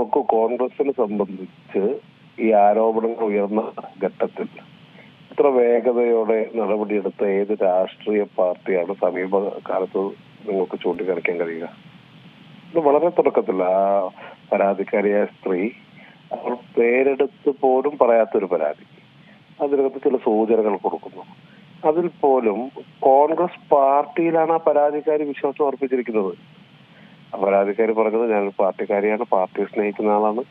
നോക്കൂ കോൺഗ്രസിനെ സംബന്ധിച്ച് ഈ ആരോപണങ്ങൾ ഉയർന്ന ഘട്ടത്തിൽ ഇത്ര വേഗതയോടെ നടപടിയെടുത്ത ഏത് രാഷ്ട്രീയ പാർട്ടിയാണ് സമീപകാലത്ത് നിങ്ങൾക്ക് ചൂണ്ടിക്കാണിക്കാൻ കഴിയുക? ഇത് വളരെ തുടക്കത്തിൽ ആ പരാതിക്കാരിയായ സ്ത്രീ അവർ പേരെടുത്ത് പോലും പറയാത്തൊരു പരാതി. അതിനകത്ത് ചില സൂചനകൾ കൊടുക്കുന്നു. അതിൽ പോലും കോൺഗ്രസ് പാർട്ടിയിലാണ് ആ പരാതിക്കാരി വിശ്വാസം അർപ്പിച്ചിരിക്കുന്നത്. ആ പരാതിക്കാരി പറഞ്ഞത് ഞാൻ പാർട്ടിക്കാരിയാണ് പാർട്ടിയെ സ്നേഹിക്കുന്ന ആളാണ്.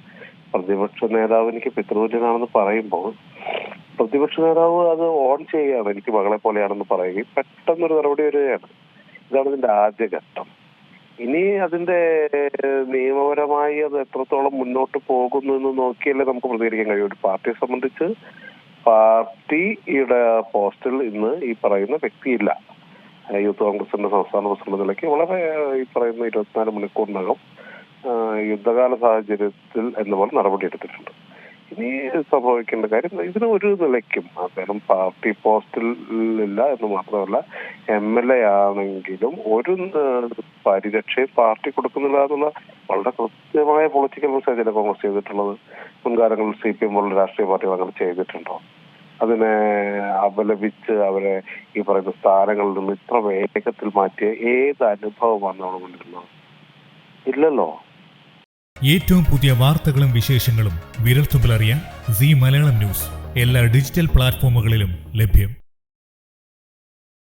പ്രതിപക്ഷ നേതാവ് എനിക്ക് പിതൃതുല്യനാണെന്ന് പറയുമ്പോൾ പ്രതിപക്ഷ നേതാവ് അത് ഓൺ ചെയ്യുകയാണ് എനിക്ക് മകളെ പോലെയാണെന്ന് പറയുകയും പെട്ടെന്നൊരു നടപടി വരികയാണ്. ഇതാണ് ഇതിന്റെ ആദ്യ ഘട്ടം. ഇനി അതിന്റെ നിയമപരമായി അത് എത്രത്തോളം മുന്നോട്ട് പോകുന്നു എന്ന് നോക്കിയല്ലേ നമുക്ക് പ്രതികരിക്കാൻ കഴിയും. ഒരു പാർട്ടിയെ സംബന്ധിച്ച് പാർട്ടിയുടെ പോസ്റ്റിൽ ഇന്ന് ഈ പറയുന്ന വ്യക്തിയില്ല. യൂത്ത് കോൺഗ്രസിന്റെ സംസ്ഥാന പ്രസിഡന്റ് നിലയ്ക്ക് വളരെ ഈ പറയുന്ന ഇരുപത്തിനാല് മണിക്കൂറിനകം യുദ്ധകാല സാഹചര്യത്തിൽ എന്ന പോലെ നടപടി എടുത്തിട്ടുണ്ട്. ഇനി സംഭവിക്കേണ്ട കാര്യം ഇതിന് ഒരു നിലയ്ക്കും അദ്ദേഹം പാർട്ടി പോസ്റ്റിൽ ഇല്ല എന്ന് മാത്രമല്ല എം എൽ എ ആണെങ്കിലും ഒരു പരിരക്ഷയും പാർട്ടി കൊടുക്കുന്നില്ല എന്നുള്ള വളരെ കൃത്യമായ പൊളിറ്റിക്കൽ മെസ്സേജ് കോൺഗ്രസ് ചെയ്തിട്ടുള്ളത്? മുൻകാലങ്ങളിൽ സി പി എം പോലുള്ള രാഷ്ട്രീയ പാർട്ടികൾ അങ്ങനെ ചെയ്തിട്ടുണ്ടോ? അതിനെ അപലപിച്ച് അവരെ ഈ പറയുന്ന സ്ഥാനങ്ങളിൽ നിന്ന് ഇത്ര വേഗത്തിൽ മാറ്റിയ ഏത് അനുഭവമാണ് നമ്മൾ കൊണ്ടിരുന്നത്? ഇല്ലല്ലോ. ഏറ്റവും പുതിയ വാർത്തകളും വിശേഷങ്ങളും വിരൽത്തുമ്പിലറിയാൻ സി മലയാളം ന്യൂസ് എല്ലാ ഡിജിറ്റൽ പ്ലാറ്റ്ഫോമുകളിലും ലഭ്യം.